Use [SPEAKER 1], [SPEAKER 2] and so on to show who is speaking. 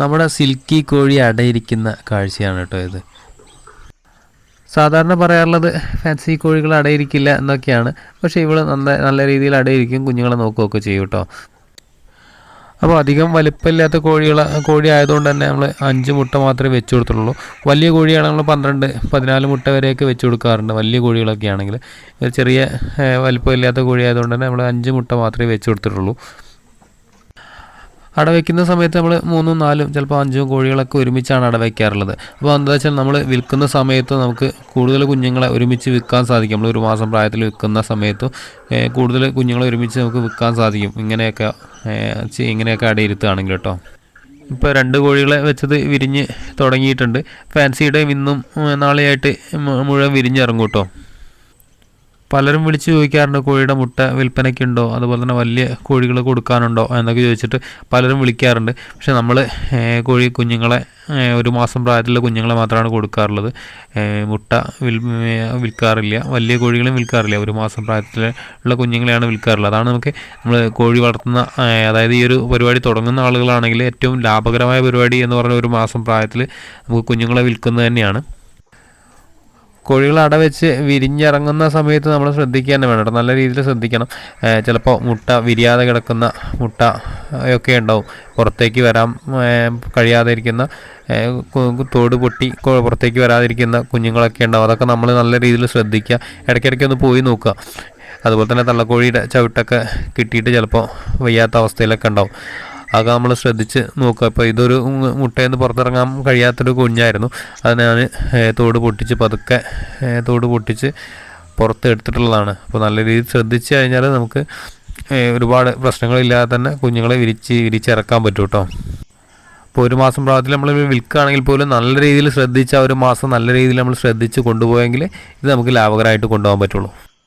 [SPEAKER 1] നമ്മുടെ സിൽക്കി കോഴി അടയിരിക്കുന്ന കാഴ്ചയാണ് കേട്ടോ ഇത്. സാധാരണ പറയാറുള്ളത് ഫാൻസി കോഴികൾ അടയിരിക്കില്ല എന്നൊക്കെയാണ്. പക്ഷേ ഇവൾ നല്ല നല്ല രീതിയിൽ അടയിരിക്കും കുഞ്ഞുങ്ങളെ നോക്കുകയൊക്കെ ചെയ്യും കേട്ടോ. അപ്പോൾ അധികം വലിപ്പമില്ലാത്ത കോഴികൾ കോഴി ആയതുകൊണ്ട് തന്നെ നമ്മൾ അഞ്ച് മുട്ട മാത്രമേ വെച്ച് കൊടുത്തുള്ളൂ. വലിയ കോഴിയാണെങ്കിൽ നമ്മൾ പന്ത്രണ്ട് പതിനാല് മുട്ട വരെയൊക്കെ വെച്ച് കൊടുക്കാറുണ്ട് വലിയ കോഴികളൊക്കെ ആണെങ്കിൽ. ചെറിയ വലിപ്പമില്ലാത്ത കോഴി ആയതുകൊണ്ട് തന്നെ നമ്മൾ അഞ്ച് മുട്ട മാത്രമേ വെച്ച് കൊടുത്തിട്ടുള്ളൂ. അട വയ്ക്കുന്ന സമയത്ത് നമ്മൾ മൂന്നും നാലും ചിലപ്പോൾ അഞ്ചും കോഴികളൊക്കെ ഒരുമിച്ചാണ് അട വയ്ക്കാറുള്ളത് അപ്പോൾ എന്താ വെച്ചാൽ നമ്മൾ വിൽക്കുന്ന സമയത്ത് നമുക്ക് കൂടുതൽ കുഞ്ഞുങ്ങളെ ഒരുമിച്ച് വിൽക്കാൻ സാധിക്കും. നമ്മൾ ഒരു മാസം പ്രായത്തിൽ വിൽക്കുന്ന സമയത്ത് കൂടുതൽ കുഞ്ഞുങ്ങളെ ഒരുമിച്ച് നമുക്ക് വിൽക്കാൻ സാധിക്കും. ഇങ്ങനെയൊക്കെ ഇങ്ങനെയൊക്കെ അടയിരുത്തുകയാണെങ്കിൽ കേട്ടോ. ഇപ്പോൾ രണ്ട് കോഴികളെ വെച്ചത് വിരിഞ്ഞ് തുടങ്ങിയിട്ടുണ്ട്. ഫാൻസിയുടെയും ഇന്നും നാളെയായിട്ട് മുഴുവൻ വിരിഞ്ഞിറങ്ങും കേട്ടോ. പലരും വിളിച്ച് ചോദിക്കാറുണ്ട് കോഴിയുടെ മുട്ട വിൽപ്പനയ്ക്കുണ്ടോ? അതുപോലെ തന്നെ വലിയ കോഴികൾ കൊടുക്കാനുണ്ടോ? എന്നൊക്കെ ചോദിച്ചിട്ട് പലരും വിളിക്കാറുണ്ട്. പക്ഷെ നമ്മൾ കോഴി കുഞ്ഞുങ്ങളെ ഒരു മാസം പ്രായത്തിലുള്ള കുഞ്ഞുങ്ങളെ മാത്രമാണ് കൊടുക്കാറുള്ളത്. മുട്ട വിൽ വിൽക്കാറില്ല. വലിയ കോഴികളും വിൽക്കാറില്ല. ഒരു മാസം പ്രായത്തിലുള്ള കുഞ്ഞുങ്ങളെയാണ് വിൽക്കാറുള്ളത്. അതാണ് നമുക്ക് നമ്മൾ കോഴി വളർത്തുന്ന അതായത് ഈ ഒരു പരിപാടി തുടങ്ങുന്ന ആളുകളാണെങ്കിൽ ഏറ്റവും ലാഭകരമായ പരിപാടി എന്ന് പറഞ്ഞ ഒരു മാസം പ്രായത്തിൽ നമുക്ക് കുഞ്ഞുങ്ങളെ വിൽക്കുന്നത് തന്നെയാണ്. കോഴികൾ അടവെച്ച് വിരിഞ്ഞിറങ്ങുന്ന സമയത്ത് നമ്മൾ ശ്രദ്ധിക്കുക തന്നെ വേണം കേട്ടോ. നല്ല രീതിയിൽ ശ്രദ്ധിക്കണം. ചിലപ്പോൾ മുട്ട വിരിയാതെ കിടക്കുന്ന മുട്ട ഒക്കെ ഉണ്ടാവും. പുറത്തേക്ക് വരാൻ കഴിയാതെ ഇരിക്കുന്ന തോട് പൊട്ടി പുറത്തേക്ക് വരാതിരിക്കുന്ന കുഞ്ഞുങ്ങളൊക്കെ ഉണ്ടാവും. അതൊക്കെ നമ്മൾ നല്ല രീതിയിൽ ശ്രദ്ധിക്കുക. ഇടയ്ക്കിടയ്ക്ക് ഒന്ന് പോയി നോക്കുക. അതുപോലെ തന്നെ തള്ളക്കോഴിയുടെ ചവിട്ടൊക്കെ കിട്ടിയിട്ട് ചിലപ്പോൾ വയ്യാത്ത അവസ്ഥയിലൊക്കെ ഉണ്ടാവും. അതൊക്കെ നമ്മൾ ശ്രദ്ധിച്ച് നോക്കുക. ഇപ്പോൾ ഇതൊരു മുട്ടയിൽ നിന്ന് പുറത്തിറങ്ങാൻ കഴിയാത്തൊരു കുഞ്ഞായിരുന്നു. അത് ഞാൻ തോട് പൊട്ടിച്ച് പതുക്കെ തോട് പൊട്ടിച്ച് പുറത്ത് എടുത്തിട്ടുള്ളതാണ് അപ്പോൾ നല്ല രീതിയിൽ ശ്രദ്ധിച്ച് കഴിഞ്ഞാൽ നമുക്ക് ഒരുപാട് പ്രശ്നങ്ങളില്ലാതെ തന്നെ കുഞ്ഞുങ്ങളെ വിരിച്ച് വിരിച്ചിറക്കാൻ പറ്റും കേട്ടോ ഇപ്പോൾ ഒരു മാസം പ്രായത്തിൽ നമ്മൾ വിൽക്കുകയാണെങ്കിൽ പോലും നല്ല രീതിയിൽ ശ്രദ്ധിച്ച ഒരു മാസം നല്ല രീതിയിൽ നമ്മൾ ശ്രദ്ധിച്ച് കൊണ്ടുപോയെങ്കിൽ ഇത് നമുക്ക് ലാഭകരമായിട്ട് കൊണ്ടുപോകാൻ പറ്റുള്ളൂ.